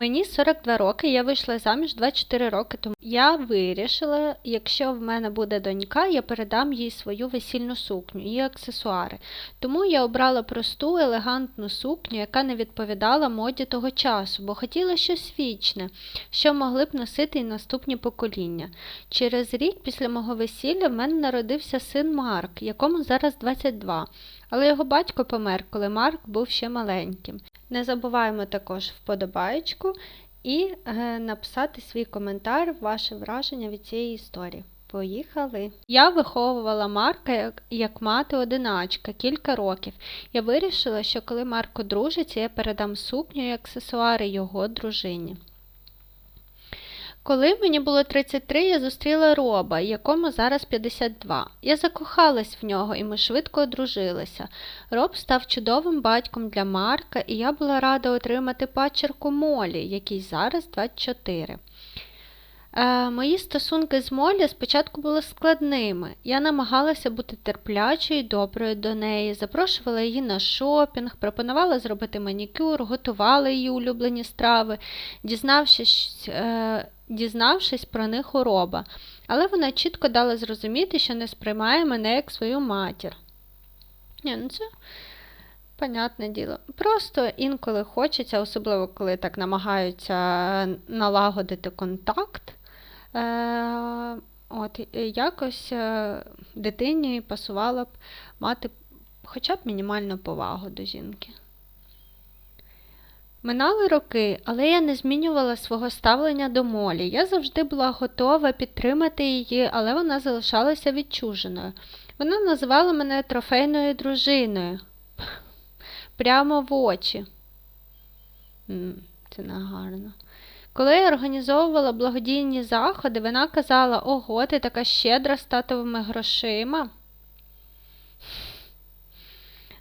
Мені 42 роки, я вийшла заміж 24 роки тому. Я вирішила, якщо в мене буде донька, я передам їй свою весільну сукню і аксесуари. Тому я обрала просту, елегантну сукню, яка не відповідала моді того часу, бо хотіла щось вічне, що могли б носити і наступні покоління. Через рік після мого весілля в мене народився син Марк, якому зараз 22. Але його батько помер, коли Марк був ще маленьким. Не забуваємо також вподобаєчку і е, написати свій коментар, ваше враження від цієї історії. Поїхали! Я виховувала Марка як, як мати одиначка кілька років. Я вирішила, що коли Марк одружиться, я передам сукню і аксесуари його дружині. Коли мені було 33, я зустріла Роба, якому зараз 52. Я закохалась в нього, і ми швидко одружилися. Роб став чудовим батьком для Марка, і я була рада отримати пачерку Молі, який зараз 24. Е, Мої стосунки з Молі спочатку були складними. Я намагалася бути терплячою і доброю до неї, запрошувала її на шопінг, пропонувала зробити манікюр, готувала її улюблені страви, дізнавшись, е, дізнавшись про них у. Але вона чітко дала зрозуміти, що не сприймає мене як свою матір. Ні, ну це Понятне діло. Просто інколи хочеться, особливо коли так намагаються налагодити контакт. Е, от, Якось е, дитині пасувало б мати хоча б мінімальну повагу до жінки. Минали роки, але я не змінювала свого ставлення до Молі. Я завжди була готова підтримати її, але вона залишалася відчуженою. Вона називала мене трофейною дружиною прямо в очі. Це не гарно. Коли я організовувала благодійні заходи, вона казала, ого, ти така щедра з татовими грошима.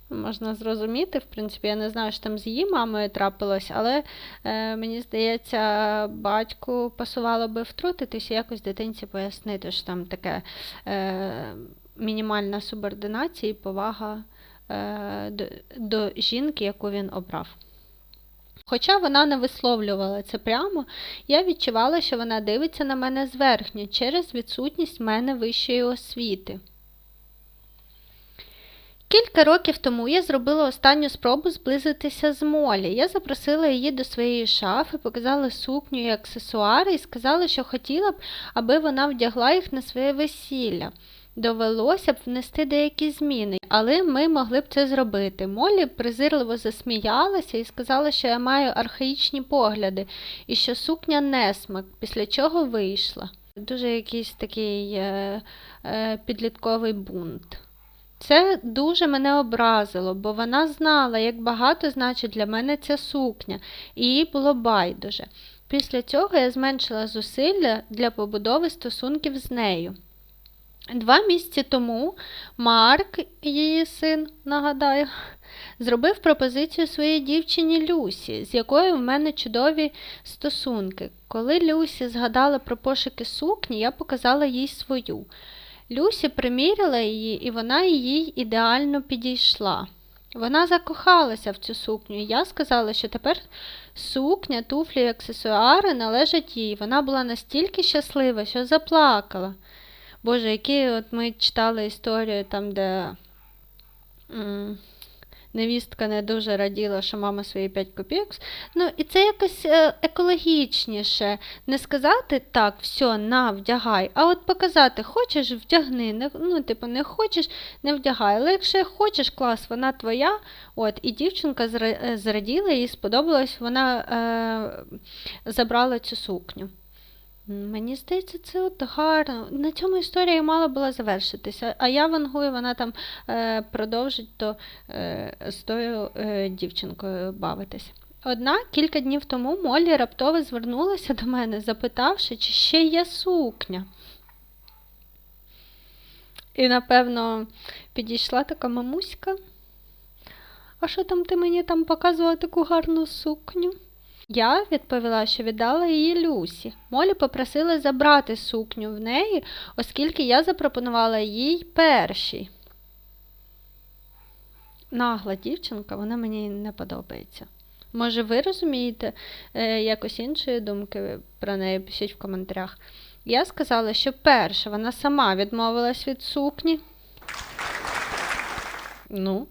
Можна зрозуміти, в принципі, я не знаю, що там з її мамою трапилось, але е, мені здається, батьку пасувало би втрутитись і якось дитинці пояснити, що там таке е, мінімальна субординація і повага Е, до, до жінки, яку він обрав. Хоча вона не висловлювала це прямо, я відчувала, що вона дивиться на мене зверхньо через відсутність мене вищої освіти. Кілька років тому я зробила останню спробу зблизитися з Молі. Я запросила її до своєї шафи, показала сукню і аксесуари і сказала, що хотіла б, аби вона вдягла їх на своє весілля довелося б внести деякі зміни, але ми могли б це зробити. Молі презирливо засміялася і сказала, що я маю архаїчні погляди і що сукня несмак, після чого вийшла. Дуже якийсь такий е, е, підлітковий бунт. Це дуже мене образило, бо вона знала, як багато значить для мене ця сукня, і їй було байдуже. Після цього я зменшила зусилля для побудови стосунків з нею. Два місяці тому Марк, її син, нагадаю, зробив пропозицію своїй дівчині Люсі, з якою в мене чудові стосунки. Коли Люсі згадала про пошуки сукні, я показала їй свою. Люсі приміряла її, і вона їй ідеально підійшла. Вона закохалася в цю сукню, і я сказала, що тепер сукня, туфлі і аксесуари належать їй. Вона була настільки щаслива, що заплакала. Боже, які от ми читали історію там, де м невістка не дуже раділа, що мама свої 5 копійок. Ну, і це якось е, екологічніше. Не сказати так, все, на, вдягай, а от показати, хочеш, вдягни. Не, ну, типу, не хочеш, не вдягай. Але якщо хочеш, клас, вона твоя. От, І дівчинка е, зраділа, їй сподобалось, вона е, забрала цю сукню. Мені здається, це от гарно. На цьому історія мала була завершитися. А я вангую, вона там е, продовжить то е, з тою е, дівчинкою бавитись. Однак кілька днів тому Молі раптово звернулася до мене, запитавши, чи ще є сукня. І, напевно, підійшла така мамуська. А що там ти мені там показувала таку гарну сукню? Я відповіла, що віддала її Люсі. Молі попросила забрати сукню в неї, оскільки я запропонувала їй першій. Нагла дівчинка, вона мені не подобається. Може, ви розумієте е, якось іншої думки про неї, пишіть в коментарях. Я сказала, що перше, вона сама відмовилась від сукні. Ну,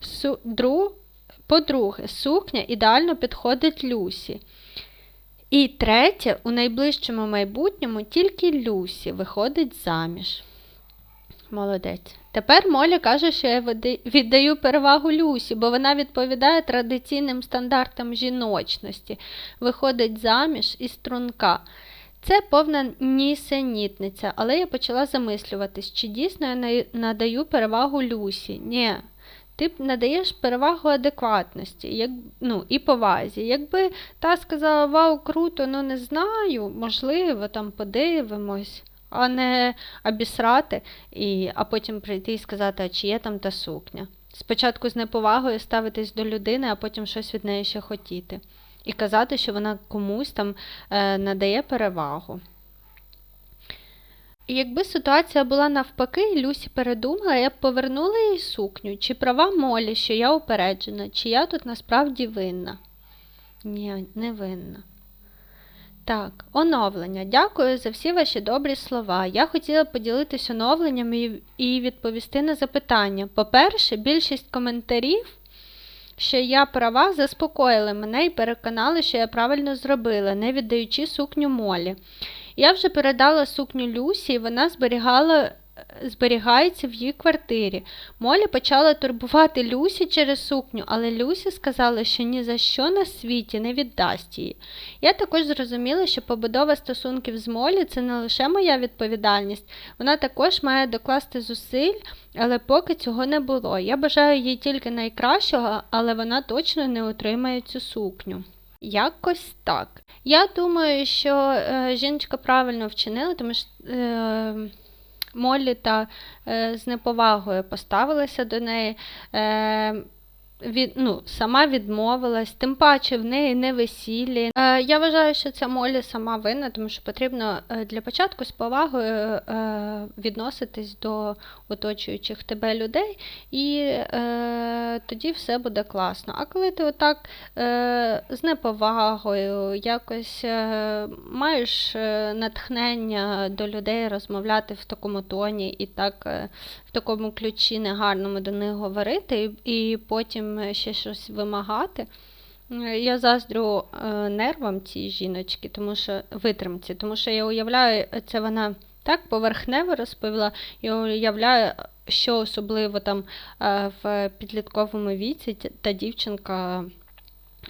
су... Дру... по-друге, сукня ідеально підходить Люсі. І третє, у найближчому майбутньому тільки Люсі виходить заміж. Молодець. Тепер Моля каже, що я віддаю перевагу Люсі, бо вона відповідає традиційним стандартам жіночності, виходить заміж і струнка. Це повна нісенітниця, але я почала замислюватись, чи дійсно я надаю перевагу Люсі. Ні. Ти надаєш перевагу адекватності як, ну, і повазі. Якби та сказала Вау, круто, ну не знаю, можливо, там подивимось, а не обісрати, і, а потім прийти і сказати, а чи є там та сукня. Спочатку з неповагою ставитись до людини, а потім щось від неї ще хотіти. І казати, що вона комусь там е, надає перевагу. Якби ситуація була навпаки, Люсі передумала, я б повернула їй сукню, чи права Молі, що я упереджена, чи я тут насправді винна. Ні, не винна. Так, оновлення. Дякую за всі ваші добрі слова. Я хотіла поділитися оновленням і відповісти на запитання. По-перше, більшість коментарів, що я права, заспокоїли мене і переконали, що я правильно зробила, не віддаючи сукню Молі. Я вже передала сукню Люсі, і вона зберігала, зберігається в її квартирі. Молі почала турбувати Люсі через сукню, але Люсі сказала, що ні за що на світі не віддасть її. Я також зрозуміла, що побудова стосунків з Молі це не лише моя відповідальність, вона також має докласти зусиль, але поки цього не було. Я бажаю їй тільки найкращого, але вона точно не отримає цю сукню. Якось так. Я думаю, що е, жіночка правильно вчинила, тому що е, Моллі та е, з неповагою поставилася до неї. Е, від, ну, сама відмовилась, тим паче в неї не весіллі. Е, я вважаю, що це Молі сама винна, тому що потрібно е, для початку з повагою е, відноситись до оточуючих тебе людей, і е, тоді все буде класно. А коли ти отак е, з неповагою, якось е, маєш е, натхнення до людей розмовляти в такому тоні і так е, в такому ключі негарному до них говорити, і, і потім ще щось вимагати. Я заздрю е, нервам цій жіночки, тому що витримці, тому що я уявляю, це вона так поверхнево розповіла. Я уявляю, що особливо там е, в підлітковому віці та дівчинка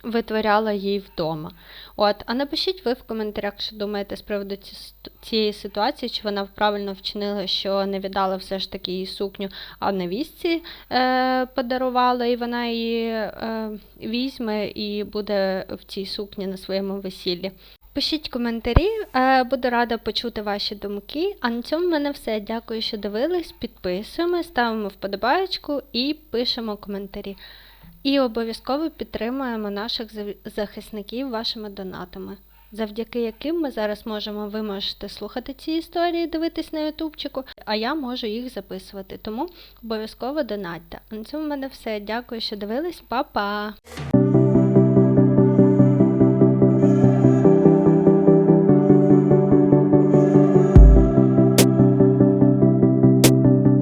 витворяла їй вдома. От, а напишіть ви в коментарях, що думаєте з приводу ці- цієї ситуації, чи вона правильно вчинила, що не віддала все ж таки їй сукню, а невістці е, подарувала, і вона її е, візьме і буде в цій сукні на своєму весіллі. Пишіть коментарі, е, буду рада почути ваші думки. А на цьому в мене все. Дякую, що дивились. Підписуємо, ставимо вподобаєчку і пишемо коментарі. І обов'язково підтримуємо наших захисників вашими донатами, завдяки яким ми зараз можемо, ви можете слухати ці історії, дивитись на ютубчику, а я можу їх записувати. Тому обов'язково донатьте. А на цьому в мене все. Дякую, що дивились. Па-па!